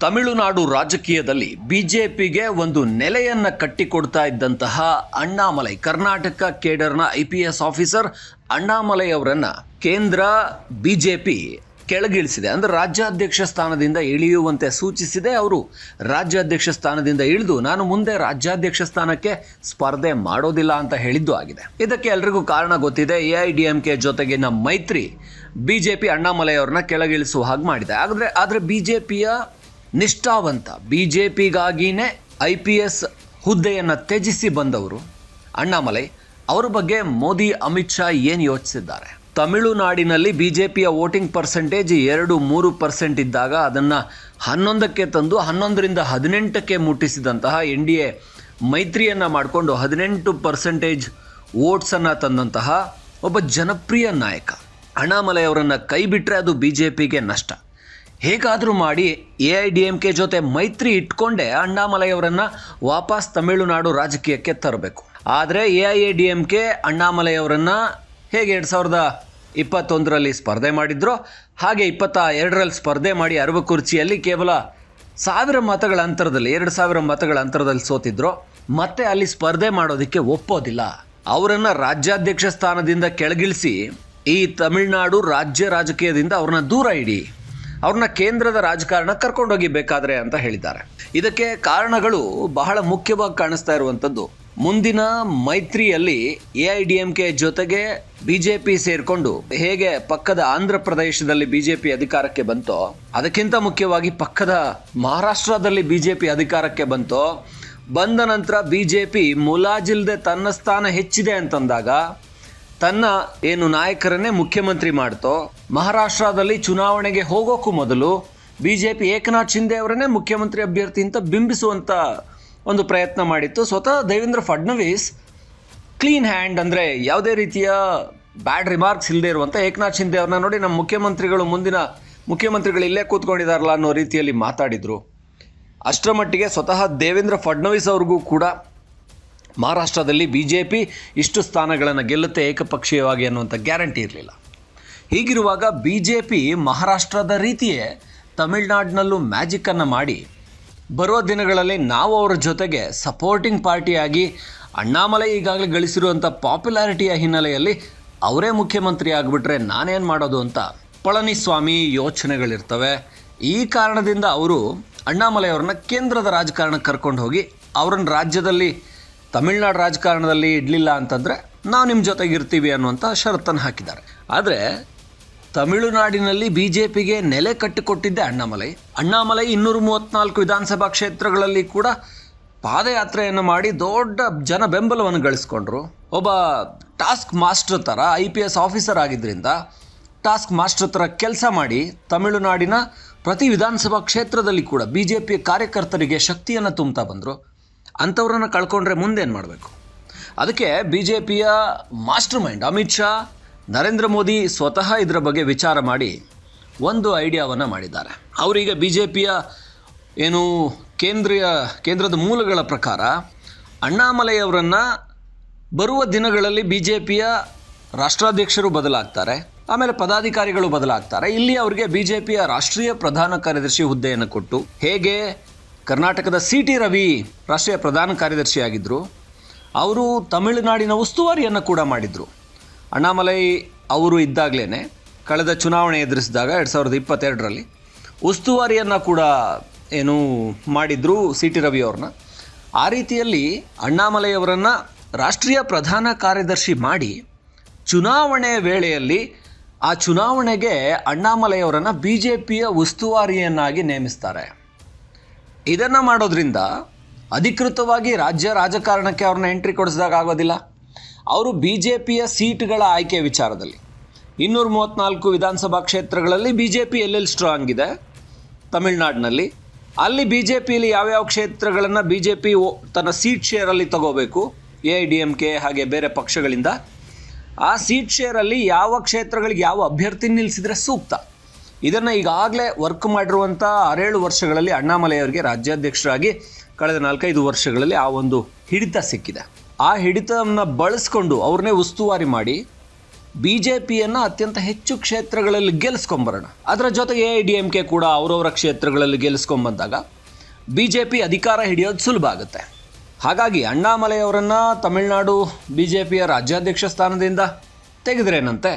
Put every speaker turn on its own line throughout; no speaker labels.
ತಮಿಳುನಾಡು ರಾಜಕೀಯದಲ್ಲಿ ಬಿಜೆಪಿಗೆ ಒಂದು ನೆಲೆಯನ್ನ ಕಟ್ಟಿಕೊಡ್ತಾ ಇದ್ದಂತಹ Annamalai, Karnataka ಕೇಡರ್ನ I P S officer Annamalai ಅವರನ್ನ ಕೇಂದ್ರ ಬಿಜೆಪಿ ಕೆಳಗಿಳಿಸಿದೆ. ಅಂದ್ರೆ ರಾಜ್ಯಾಧ್ಯಕ್ಷ ಸ್ಥಾನದಿಂದ ಇಳಿಯುವಂತೆ ಸೂಚಿಸಿದೆ. ಅವರು ರಾಜ್ಯಾಧ್ಯಕ್ಷ ಸ್ಥಾನದಿಂದ ಇಳಿದು, ನಾನು ಮುಂದೆ ರಾಜ್ಯಾಧ್ಯಕ್ಷ ಸ್ಥಾನಕ್ಕೆ ಸ್ಪರ್ಧೆ ಮಾಡೋದಿಲ್ಲ ಅಂತ ಹೇಳಿದ್ದು ಆಗಿದೆ. ಇದಕ್ಕೆ ಎಲ್ರಿಗೂ ಕಾರಣ ಗೊತ್ತಿದೆ. A I D M K ಜೊತೆಗಿನ ಮೈತ್ರಿ ಬಿಜೆಪಿ ಅಣ್ಣಾಮಲೈ ಅವ್ರನ್ನ ಕೆಳಗಿಳಿಸುವ ಹಾಗೆ ಮಾಡಿದೆ. ಆದರೆ ಆದರೆ ಬಿಜೆಪಿಯ ನಿಷ್ಠಾವಂತ ಬಿ ಜೆ ಪಿಗಾಗಿನೇ ಐ ಪಿ ಎಸ್ ಹುದ್ದೆಯನ್ನು ತ್ಯಜಿಸಿ ಬಂದವರು. ಅಣ್ಣಾಮಲೈ, ಅವರ ಬಗ್ಗೆ ಮೋದಿ, ಅಮಿತ್ ಶಾ ಏನು ಯೋಚಿಸಿದ್ದಾರೆ? ತಮಿಳುನಾಡಿನಲ್ಲಿ ಬಿ ಜೆ ಪಿಯ ವೋಟಿಂಗ್ ಪರ್ಸೆಂಟೇಜ್ ಎರಡು ಮೂರು ಪರ್ಸೆಂಟ್ ಇದ್ದಾಗ ಅದನ್ನು ಹನ್ನೊಂದಕ್ಕೆ ತಂದು ಹನ್ನೊಂದರಿಂದ ಹದಿನೆಂಟಕ್ಕೆ ಮುಟ್ಟಿಸಿದಂತಹ ಎನ್ ಡಿ ಎ ಮೈತ್ರಿಯನ್ನು ಮಾಡಿಕೊಂಡು ಹದಿನೆಂಟು ಪರ್ಸೆಂಟೇಜ್ ವೋಟ್ಸನ್ನು ತಂದಂತಹ ಒಬ್ಬ ಜನಪ್ರಿಯ ನಾಯಕ. ಅಣ್ಣಾಮಲೈ ಅವರನ್ನು ಕೈ ಬಿಟ್ಟರೆ ಅದು ಬಿ ಜೆ ಪಿಗೆ ನಷ್ಟ. ಹೇಗಾದರೂ ಮಾಡಿ A I D M K ಜೊತೆ ಮೈತ್ರಿ ಇಟ್ಕೊಂಡೇ ಅಣ್ಣಾಮಲೈಯವರನ್ನು ವಾಪಸ್ ತಮಿಳುನಾಡು ರಾಜಕೀಯಕ್ಕೆ ತರಬೇಕು. ಆದರೆ A I A D M K ಅಣ್ಣಾಮಲೈಯವರನ್ನು ಹೇಗೆ ಎರಡು ಸಾವಿರದ ಇಪ್ಪತ್ತೊಂದರಲ್ಲಿ ಸ್ಪರ್ಧೆ ಮಾಡಿದ್ರೋ, ಹಾಗೆ ಇಪ್ಪತ್ತ ಎರಡರಲ್ಲಿ ಸ್ಪರ್ಧೆ ಮಾಡಿ ಅರವಕುರ್ಚಿಯಲ್ಲಿ ಕೇವಲ ಸಾವಿರ ಮತಗಳ ಅಂತರದಲ್ಲಿ, ಎರಡು ಸಾವಿರ ಮತಗಳ ಅಂತರದಲ್ಲಿ ಸೋತಿದ್ರು, ಮತ್ತೆ ಅಲ್ಲಿ ಸ್ಪರ್ಧೆ ಮಾಡೋದಕ್ಕೆ ಒಪ್ಪೋದಿಲ್ಲ. ಅವರನ್ನು ರಾಜ್ಯಾಧ್ಯಕ್ಷ ಸ್ಥಾನದಿಂದ ಕೆಳಗಿಳಿಸಿ ಈ ತಮಿಳುನಾಡು ರಾಜ್ಯ ರಾಜಕೀಯದಿಂದ ಅವ್ರನ್ನ ದೂರ ಇಡಿ. ಅವ್ರನ್ನ ಕೇಂದ್ರದ ರಾಜಕಾರಣ ಕರ್ಕೊಂಡೋಗಿ ಬೇಕಾದ್ರೆ ಅಂತ ಹೇಳಿದ್ದಾರೆ. ಇದಕ್ಕೆ ಕಾರಣಗಳು ಬಹಳ ಮುಖ್ಯವಾಗಿ ಕಾಣಿಸ್ತಾ ಇರುವಂಥದ್ದು ಮುಂದಿನ ಮೈತ್ರಿಯಲ್ಲಿ A I D M K ಜೊತೆಗೆ ಬಿಜೆಪಿ ಸೇರಿಕೊಂಡು ಹೇಗೆ ಪಕ್ಕದ ಆಂಧ್ರ ಪ್ರದೇಶದಲ್ಲಿ ಬಿಜೆಪಿ ಅಧಿಕಾರಕ್ಕೆ ಬಂತೋ, ಅದಕ್ಕಿಂತ ಮುಖ್ಯವಾಗಿ ಪಕ್ಕದ ಮಹಾರಾಷ್ಟ್ರದಲ್ಲಿ ಬಿಜೆಪಿ ಅಧಿಕಾರಕ್ಕೆ ಬಂತೋ, ಬಂದ ನಂತರ ಬಿಜೆಪಿ ಮುಲಾಜಿಲ್ದೆ ತನ್ನ ಸ್ಥಾನ ಹೆಚ್ಚಿದೆ ಅಂತಂದಾಗ ತನ್ನ ಏನು ನಾಯಕರನ್ನೇ ಮುಖ್ಯಮಂತ್ರಿ ಮಾಡ್ತೋ, ಮಹಾರಾಷ್ಟ್ರದಲ್ಲಿ ಚುನಾವಣೆಗೆ ಹೋಗೋಕ್ಕೂ ಮೊದಲು B J P Eknath Shinde ಅವರನ್ನೇ ಮುಖ್ಯಮಂತ್ರಿ ಅಭ್ಯರ್ಥಿ ಅಂತ ಬಿಂಬಿಸುವಂಥ ಒಂದು ಪ್ರಯತ್ನ ಮಾಡಿತ್ತು. ಸ್ವತಃ ದೇವೇಂದ್ರ ಫಡ್ನವೀಸ್ ಕ್ಲೀನ್ ಹ್ಯಾಂಡ್ ಅಂದರೆ ಯಾವುದೇ ರೀತಿಯ ಬ್ಯಾಡ್ ರಿಮಾರ್ಕ್ಸ್ ಇಲ್ಲದೆ ಇರುವಂಥ ಏಕನಾಥ್ ಶಿಂದೆ ಅವ್ರನ್ನ ನೋಡಿ ನಮ್ಮ ಮುಖ್ಯಮಂತ್ರಿಗಳು ಮುಂದಿನ ಮುಖ್ಯಮಂತ್ರಿಗಳು ಇಲ್ಲೇ ಕೂತ್ಕೊಂಡಿದಾರಲ್ಲ ಅನ್ನೋ ರೀತಿಯಲ್ಲಿ ಮಾತಾಡಿದರು. ಅಷ್ಟರ ಮಟ್ಟಿಗೆ ಸ್ವತಃ ದೇವೇಂದ್ರ ಫಡ್ನವೀಸ್ ಅವ್ರಿಗೂ ಕೂಡ ಮಹಾರಾಷ್ಟ್ರದಲ್ಲಿ ಬಿ ಜೆ ಪಿ ಇಷ್ಟು ಸ್ಥಾನಗಳನ್ನು ಗೆಲ್ಲುತ್ತೆ ಏಕಪಕ್ಷೀಯವಾಗಿ ಅನ್ನುವಂಥ ಗ್ಯಾರಂಟಿ ಇರಲಿಲ್ಲ. ಹೀಗಿರುವಾಗ ಬಿ ಜೆ ಪಿ ಮಹಾರಾಷ್ಟ್ರದ ರೀತಿಯೇ ತಮಿಳ್ನಾಡಿನಲ್ಲೂ ಮ್ಯಾಜಿಕ್ಕನ್ನು ಮಾಡಿ ಬರುವ ದಿನಗಳಲ್ಲಿ ನಾವು ಅವರ ಜೊತೆಗೆ ಸಪೋರ್ಟಿಂಗ್ ಪಾರ್ಟಿಯಾಗಿ ಅಣ್ಣಾಮಲೈ ಈಗಾಗಲೇ ಗಳಿಸಿರುವಂಥ ಪಾಪ್ಯುಲಾರಿಟಿಯ ಹಿನ್ನೆಲೆಯಲ್ಲಿ ಅವರೇ ಮುಖ್ಯಮಂತ್ರಿ ಆಗಿಬಿಟ್ರೆ ನಾನೇನು ಮಾಡೋದು ಅಂತ ಪಳನಿಸ್ವಾಮಿ ಯೋಚನೆಗಳಿರ್ತವೆ. ಈ ಕಾರಣದಿಂದ ಅವರು ಅಣ್ಣಾಮಲೈ ಕೇಂದ್ರದ ರಾಜಕಾರಣಕ್ಕೆ ಕರ್ಕೊಂಡು ಹೋಗಿ ಅವ್ರನ್ನ ರಾಜ್ಯದಲ್ಲಿ ತಮಿಳ್ನಾಡು ರಾಜಕಾರಣದಲ್ಲಿ ಇಡಲಿಲ್ಲ ಅಂತಂದರೆ ನಾವು ನಿಮ್ಮ ಜೊತೆಗೆ ಇರ್ತೀವಿ ಅನ್ನುವಂಥ ಷರತ್ತನ್ನು ಹಾಕಿದ್ದಾರೆ. ಆದರೆ ತಮಿಳುನಾಡಿನಲ್ಲಿ ಬಿ ಜೆ ಪಿಗೆ ನೆಲೆ ಕಟ್ಟಿಕೊಟ್ಟಿದ್ದೆ ಅಣ್ಣಾಮಲೈ. ಅಣ್ಣಾಮಲೈ ಇನ್ನೂರ ಮೂವತ್ತ್ನಾಲ್ಕು ವಿಧಾನಸಭಾ ಕ್ಷೇತ್ರಗಳಲ್ಲಿ ಕೂಡ ಪಾದಯಾತ್ರೆಯನ್ನು ಮಾಡಿ ದೊಡ್ಡ ಜನ ಬೆಂಬಲವನ್ನು ಗಳಿಸ್ಕೊಂಡ್ರು. ಒಬ್ಬ ಟಾಸ್ಕ್ ಮಾಸ್ಟರ್ ಥರ ಐ ಪಿ ಎಸ್ ಆಫೀಸರ್ ಆಗಿದ್ದರಿಂದ ಟಾಸ್ಕ್ ಮಾಸ್ಟರ್ ಥರ ಕೆಲಸ ಮಾಡಿ ತಮಿಳುನಾಡಿನ ಪ್ರತಿ ವಿಧಾನಸಭಾ ಕ್ಷೇತ್ರದಲ್ಲಿ ಕೂಡ ಬಿ ಜೆ ಪಿ ಕಾರ್ಯಕರ್ತರಿಗೆ ಶಕ್ತಿಯನ್ನು ತುಂಬ್ತಾ ಬಂದರು. ಅಂಥವ್ರನ್ನ ಕಳ್ಕೊಂಡ್ರೆ ಮುಂದೇನು ಮಾಡಬೇಕು? ಅದಕ್ಕೆ ಬಿ ಜೆ ಪಿಯ ಮಾಸ್ಟರ್ ಮೈಂಡ್ ಅಮಿತ್ ಶಾ, ನರೇಂದ್ರ ಮೋದಿ ಸ್ವತಃ ಇದರ ಬಗ್ಗೆ ವಿಚಾರ ಮಾಡಿ ಒಂದು ಐಡಿಯಾವನ್ನು ಮಾಡಿದ್ದಾರೆ. ಅವರೀಗ ಬಿ ಜೆ ಪಿಯ ಏನು ಕೇಂದ್ರೀಯ, ಕೇಂದ್ರದ ಮೂಲಗಳ ಪ್ರಕಾರ ಅಣ್ಣಾಮಲೈಯವರನ್ನು ಬರುವ ದಿನಗಳಲ್ಲಿ ಬಿ ಜೆ ಪಿಯ ರಾಷ್ಟ್ರಾಧ್ಯಕ್ಷರು ಬದಲಾಗ್ತಾರೆ, ಆಮೇಲೆ ಪದಾಧಿಕಾರಿಗಳು ಬದಲಾಗ್ತಾರೆ. ಇಲ್ಲಿ ಅವರಿಗೆ ಬಿ ಜೆ ಪಿಯ ರಾಷ್ಟ್ರೀಯ ಪ್ರಧಾನ ಕಾರ್ಯದರ್ಶಿ ಹುದ್ದೆಯನ್ನು ಕೊಟ್ಟು ಹೇಗೆ ಕರ್ನಾಟಕದ ಸಿ ಟಿ ರವಿ ರಾಷ್ಟ್ರೀಯ ಪ್ರಧಾನ ಕಾರ್ಯದರ್ಶಿಯಾಗಿದ್ದರು ಅವರು ತಮಿಳುನಾಡಿನ ಉಸ್ತುವಾರಿಯನ್ನು ಕೂಡ ಮಾಡಿದರು. ಅಣ್ಣಾಮಲೈ ಅವರು ಇದ್ದಾಗಲೇ ಕಳೆದ ಚುನಾವಣೆ ಎದುರಿಸಿದಾಗ ಎರಡು ಸಾವಿರದ ಇಪ್ಪತ್ತೆರಡರಲ್ಲಿ ಉಸ್ತುವಾರಿಯನ್ನು ಕೂಡ ಏನು ಮಾಡಿದ್ರು ಸಿ ಟಿ ರವಿ ಅವ್ರನ್ನ. ಆ ರೀತಿಯಲ್ಲಿ ಅಣ್ಣಾಮಲೈ ಅವರನ್ನು ರಾಷ್ಟ್ರೀಯ ಪ್ರಧಾನ ಕಾರ್ಯದರ್ಶಿ ಮಾಡಿ ಚುನಾವಣೆ ವೇಳೆಯಲ್ಲಿ ಆ ಚುನಾವಣೆಗೆ ಅಣ್ಣಾಮಲೈ ಅವರನ್ನು ಬಿ ಜೆ ಪಿಯ ಉಸ್ತುವಾರಿಯನ್ನಾಗಿ ನೇಮಿಸ್ತಾರೆ. ಇದನ್ನು ಮಾಡೋದ್ರಿಂದ ಅಧಿಕೃತವಾಗಿ ರಾಜ್ಯ ರಾಜಕಾರಣಕ್ಕೆ ಅವ್ರನ್ನ ಎಂಟ್ರಿ ಕೊಡಿಸಿದಾಗ ಆಗೋದಿಲ್ಲ. ಅವರು ಬಿ ಜೆ ಪಿಯ ಸೀಟ್ಗಳ ಆಯ್ಕೆ ವಿಚಾರದಲ್ಲಿ. ಇನ್ನೂರ ಮೂವತ್ತ್ನಾಲ್ಕು ವಿಧಾನಸಭಾ ಕ್ಷೇತ್ರಗಳಲ್ಲಿ ಬಿ ಜೆ ಪಿ ಎಲ್ಲೆಲ್ಲಿ ಸ್ಟ್ರಾಂಗ್ ಇದೆ? ತಮಿಳ್ನಾಡಿನಲ್ಲಿ. ಅಲ್ಲಿ ಬಿ ಜೆ ಪಿಯಲ್ಲಿ ಯಾವ್ಯಾವ ಕ್ಷೇತ್ರಗಳನ್ನು ಬಿ ಜೆ ಪಿ ತನ್ನ ಸೀಟ್ ಶೇರಲ್ಲಿ ತಗೋಬೇಕು? A I D M K, ಹಾಗೆ ಬೇರೆ ಪಕ್ಷಗಳಿಂದ. ಆ ಸೀಟ್ ಶೇರಲ್ಲಿ ಯಾವ ಕ್ಷೇತ್ರಗಳಿಗೆ ಯಾವ ಅಭ್ಯರ್ಥಿ ನಿಲ್ಲಿಸಿದರೆ ಸೂಕ್ತ? ಇದನ್ನು ಈಗಾಗಲೇ ವರ್ಕ್ ಮಾಡಿರುವಂಥ ಆರೇಳು ವರ್ಷಗಳಲ್ಲಿ ಅಣ್ಣಾಮಲೈ ಅವರಿಗೆ ರಾಜ್ಯಾಧ್ಯಕ್ಷರಾಗಿ ಕಳೆದ ನಾಲ್ಕೈದು ವರ್ಷಗಳಲ್ಲಿ ಆ ಒಂದು ಹಿಡಿತ ಸಿಕ್ಕಿದೆ. ಆ ಹಿಡಿತವನ್ನು ಬಳಸ್ಕೊಂಡು ಅವ್ರನ್ನೇ ಉಸ್ತುವಾರಿ ಮಾಡಿ ಬಿ ಜೆ ಪಿಯನ್ನು ಅತ್ಯಂತ ಹೆಚ್ಚು ಕ್ಷೇತ್ರಗಳಲ್ಲಿ ಗೆಲ್ಲಿಸ್ಕೊಂಬರೋಣ ಅದರ ಜೊತೆಗೆ ಎ ಡಿ ಎಂ ಕೆ ಕೂಡ ಅವರವರ ಕ್ಷೇತ್ರಗಳಲ್ಲಿ ಗೆಲ್ಲಿಸ್ಕೊಂಬಂದಾಗ ಬಿ ಜೆ ಪಿ ಅಧಿಕಾರ ಹಿಡಿಯೋದು ಸುಲಭ ಆಗುತ್ತೆ. ಹಾಗಾಗಿ ಅಣ್ಣಾಮಲೈಯವರನ್ನು ತಮಿಳುನಾಡು ಬಿ ಜೆ ಪಿಯ ರಾಜ್ಯಾಧ್ಯಕ್ಷ ಸ್ಥಾನದಿಂದ ತೆಗೆದ್ರೇನಂತೆ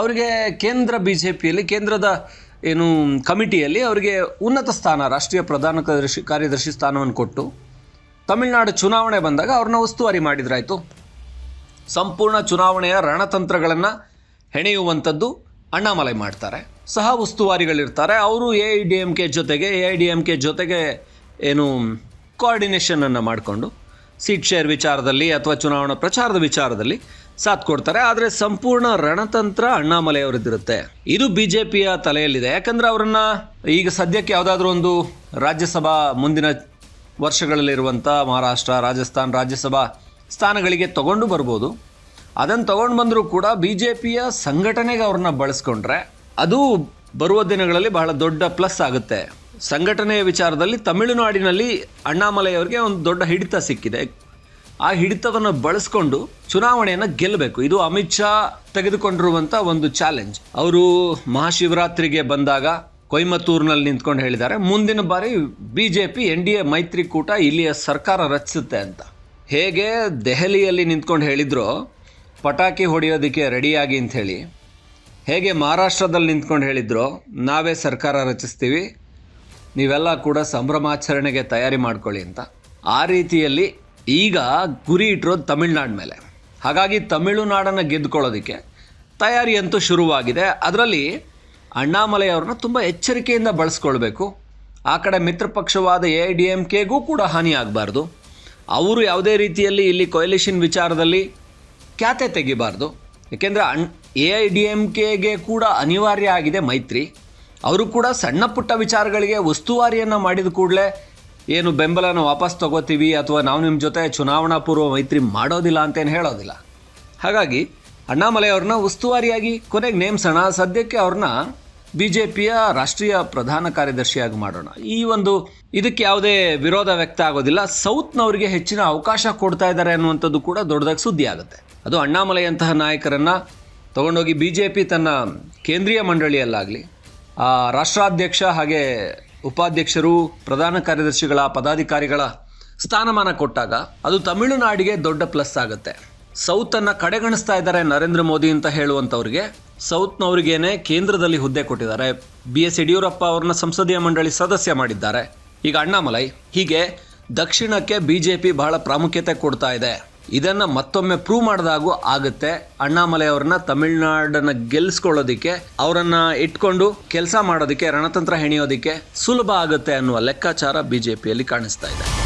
ಅವರಿಗೆ ಕೇಂದ್ರ ಬಿ ಜೆ ಪಿಯಲ್ಲಿ ಕೇಂದ್ರದ ಏನು ಕಮಿಟಿಯಲ್ಲಿ ಅವರಿಗೆ ಉನ್ನತ ಸ್ಥಾನ, ರಾಷ್ಟ್ರೀಯ ಪ್ರಧಾನ ಕಾರ್ಯದರ್ಶಿ ಕಾರ್ಯದರ್ಶಿ ಸ್ಥಾನವನ್ನು ಕೊಟ್ಟು ತಮಿಳುನಾಡು ಚುನಾವಣೆ ಬಂದಾಗ ಅವ್ರನ್ನ ಉಸ್ತುವಾರಿ ಮಾಡಿದ್ರಾಯಿತು. ಸಂಪೂರ್ಣ ಚುನಾವಣೆಯ ರಣತಂತ್ರಗಳನ್ನು ಹೆಣೆಯುವಂಥದ್ದು ಅಣ್ಣಾಮಲೈ ಮಾಡ್ತಾರೆ. ಸಹ ಉಸ್ತುವಾರಿಗಳಿರ್ತಾರೆ. ಅವರು A I D M K ಜೊತೆಗೆ, A I D M K ಜೊತೆಗೆ ಏನು ಕೋಆರ್ಡಿನೇಷನನ್ನು ಮಾಡಿಕೊಂಡು ಸೀಟ್ ಶೇರ್ ವಿಚಾರದಲ್ಲಿ ಅಥವಾ ಚುನಾವಣಾ ಪ್ರಚಾರದ ವಿಚಾರದಲ್ಲಿ ಸಾಥ್ ಕೊಡ್ತಾರೆ, ಆದರೆ ಸಂಪೂರ್ಣ ರಣತಂತ್ರ ಅಣ್ಣಾಮಲೆಯವರಿದ್ದಿರುತ್ತೆ. ಇದು ಬಿ ಜೆ ಪಿಯ ತಲೆಯಲ್ಲಿದೆ. ಯಾಕಂದರೆ ಅವರನ್ನು ಈಗ ಸದ್ಯಕ್ಕೆ ಯಾವುದಾದ್ರೂ ಒಂದು ರಾಜ್ಯಸಭಾ ಮುಂದಿನ ವರ್ಷಗಳಲ್ಲಿರುವಂಥ ಮಹಾರಾಷ್ಟ್ರ, ರಾಜಸ್ಥಾನ್ ರಾಜ್ಯಸಭಾ ಸ್ಥಾನಗಳಿಗೆ ತಗೊಂಡು ಬರ್ಬೋದು. ಅದನ್ನು ತಗೊಂಡು ಬಂದರೂ ಕೂಡ ಬಿ ಜೆ ಪಿಯ ಸಂಘಟನೆಗೆ ಅವ್ರನ್ನ ಬಳಸ್ಕೊಂಡ್ರೆ ಅದು ಬರುವ ದಿನಗಳಲ್ಲಿ ಬಹಳ ದೊಡ್ಡ ಪ್ಲಸ್ ಆಗುತ್ತೆ. ಸಂಘಟನೆಯ ವಿಚಾರದಲ್ಲಿ ತಮಿಳುನಾಡಿನಲ್ಲಿ ಅಣ್ಣಾಮಲೈ ಅವರಿಗೆ ಒಂದು ದೊಡ್ಡ ಹಿಡಿತ ಸಿಕ್ಕಿದೆ. ಆ ಹಿಡಿತವನ್ನು ಬಳಸ್ಕೊಂಡು ಚುನಾವಣೆಯನ್ನು ಗೆಲ್ಲಬೇಕು. ಇದು ಅಮಿತ್ ಶಾ ತೆಗೆದುಕೊಂಡಿರುವಂಥ ಒಂದು ಚಾಲೆಂಜ್. ಅವರು ಮಹಾಶಿವರಾತ್ರಿಗೆ ಬಂದಾಗ ಕೊಯಮತ್ತೂರಿನಲ್ಲಿ ನಿಂತ್ಕೊಂಡು ಹೇಳಿದ್ದಾರೆ, ಮುಂದಿನ ಬಾರಿ B J P N D A ಮೈತ್ರಿಕೂಟ ಇಲ್ಲಿಯ ಸರ್ಕಾರ ರಚಿಸುತ್ತೆ ಅಂತ. ಹೇಗೆ ದೆಹಲಿಯಲ್ಲಿ ನಿಂತ್ಕೊಂಡು ಹೇಳಿದ್ರೋ, ಪಟಾಕಿ ಹೊಡೆಯೋದಕ್ಕೆ ರೆಡಿಯಾಗಿ ಅಂಥೇಳಿ ಹೇಗೆ ಮಹಾರಾಷ್ಟ್ರದಲ್ಲಿ ನಿಂತ್ಕೊಂಡು ಹೇಳಿದ್ರೋ, ನಾವೇ ಸರ್ಕಾರ ರಚಿಸ್ತೀವಿ ನೀವೆಲ್ಲ ಕೂಡ ಸಂಭ್ರಮಾಚರಣೆಗೆ ತಯಾರಿ ಮಾಡ್ಕೊಳ್ಳಿ ಅಂತ. ಆ ರೀತಿಯಲ್ಲಿ ಈಗ ಗುರಿ ಇಟ್ಟಿರೋದು ತಮಿಳ್ನಾಡು ಮೇಲೆ. ಹಾಗಾಗಿ ತಮಿಳುನಾಡನ್ನು ಗೆದ್ದುಕೊಳ್ಳೋದಕ್ಕೆ ತಯಾರಿ ಅಂತೂ ಶುರುವಾಗಿದೆ. ಅದರಲ್ಲಿ ಅಣ್ಣಾಮಲೈ ಅವ್ರನ್ನ ತುಂಬ ಎಚ್ಚರಿಕೆಯಿಂದ ಬಳಸ್ಕೊಳ್ಬೇಕು. ಆ ಕಡೆ ಮಿತ್ರ ಪಕ್ಷವಾದ ಎ ಐ ಡಿ ಎಂ ಕೆಗೂ ಕೂಡ ಹಾನಿಯಾಗಬಾರ್ದು ಅವರು ಯಾವುದೇ ರೀತಿಯಲ್ಲಿ ಇಲ್ಲಿ ಕೊಯಲಿಷನ್ ವಿಚಾರದಲ್ಲಿ ಖ್ಯಾತೆ ತೆಗಿಬಾರ್ದು. ಏಕೆಂದರೆ ಅಣ್ ಎ ಐ ಡಿ ಎಂ ಕೆಗೆ ಕೂಡ ಅನಿವಾರ್ಯ ಆಗಿದೆ ಮೈತ್ರಿ. ಅವರು ಕೂಡ ಸಣ್ಣ ಪುಟ್ಟ ವಿಚಾರಗಳಿಗೆ ಉಸ್ತುವಾರಿಯನ್ನು ಮಾಡಿದ ಕೂಡಲೇ ಏನು ಬೆಂಬಲನ ವಾಪಸ್ ತಗೋತೀವಿ ಅಥವಾ ನಾವು ನಿಮ್ಮ ಜೊತೆ ಚುನಾವಣಾ ಪೂರ್ವ ಮೈತ್ರಿ ಮಾಡೋದಿಲ್ಲ ಅಂತೇನು ಹೇಳೋದಿಲ್ಲ. ಹಾಗಾಗಿ ಅಣ್ಣಾಮಲೈ ಅವ್ರನ್ನ ಉಸ್ತುವಾರಿಯಾಗಿ ಕೊನೆಗೆ ನೇಮಿಸೋಣ. ಸದ್ಯಕ್ಕೆ ಅವ್ರನ್ನ ಬಿ ಜೆ ಪಿಯ ರಾಷ್ಟ್ರೀಯ ಪ್ರಧಾನ ಕಾರ್ಯದರ್ಶಿಯಾಗಿ ಮಾಡೋಣ. ಈ ಒಂದು ಇದಕ್ಕೆ ಯಾವುದೇ ವಿರೋಧ ವ್ಯಕ್ತ ಆಗೋದಿಲ್ಲ. ಸೌತ್ನವರಿಗೆ ಹೆಚ್ಚಿನ ಅವಕಾಶ ಕೊಡ್ತಾ ಇದ್ದಾರೆ ಅನ್ನುವಂಥದ್ದು ಕೂಡ ದೊಡ್ಡದಾಗಿ ಸುದ್ದಿ ಆಗುತ್ತೆ. ಅದು ಅಣ್ಣಾಮಲೆಯಂತಹ ನಾಯಕರನ್ನು ತಗೊಂಡೋಗಿ ಬಿ ಜೆ ಪಿ ತನ್ನ ಕೇಂದ್ರೀಯ ಮಂಡಳಿಯಲ್ಲಾಗಲಿ ರಾಷ್ಟ್ರಾಧ್ಯಕ್ಷ ಹಾಗೆ ಉಪಾಧ್ಯಕ್ಷರು, ಪ್ರಧಾನ ಕಾರ್ಯದರ್ಶಿಗಳ, ಪದಾಧಿಕಾರಿಗಳ ಸ್ಥಾನಮಾನ ಕೊಟ್ಟಾಗ ಅದು ತಮಿಳುನಾಡಿಗೆ ದೊಡ್ಡ ಪ್ಲಸ್ ಆಗುತ್ತೆ. ಸೌತನ್ನು ಕಡೆಗಣಿಸ್ತಾ ಇದ್ದಾರೆ ನರೇಂದ್ರ ಮೋದಿ ಅಂತ ಹೇಳುವಂಥವ್ರಿಗೆ ಸೌತ್ನವ್ರಿಗೇನೆ ಕೇಂದ್ರದಲ್ಲಿ ಹುದ್ದೆ ಕೊಟ್ಟಿದ್ದಾರೆ. ಬಿ ಎಸ್ ಯಡಿಯೂರಪ್ಪ ಅವ್ರನ್ನ ಸಂಸದೀಯ ಮಂಡಳಿ ಸದಸ್ಯ ಮಾಡಿದ್ದಾರೆ. ಈಗ ಅಣ್ಣಾಮಲೈ, ಹೀಗೆ ದಕ್ಷಿಣಕ್ಕೆ ಬಿ ಜೆ ಪಿ ಬಹಳ ಪ್ರಾಮುಖ್ಯತೆ ಕೊಡ್ತಾ ಇದೆ. ಇದನ್ನ ಮತ್ತೊಮ್ಮೆ ಪ್ರೂವ್ ಮಾಡಿದಾಗೂ ಆಗುತ್ತೆ. ಅಣ್ಣಾಮಲೈ ಅವ್ರನ್ನ ತಮಿಳ್ನಾಡನ್ನ ಗೆಲ್ಲಿಸ್ಕೊಳ್ಳೋದಿಕ್ಕೆ ಅವರನ್ನ ಇಟ್ಕೊಂಡು ಕೆಲಸ ಮಾಡೋದಕ್ಕೆ, ರಣತಂತ್ರ ಹೆಣೆಯೋದಕ್ಕೆ ಸುಲಭ ಆಗುತ್ತೆ ಅನ್ನುವ ಲೆಕ್ಕಾಚಾರ ಬಿಜೆಪಿಯಲ್ಲಿ ಕಾಣಿಸ್ತಾ ಇದೆ.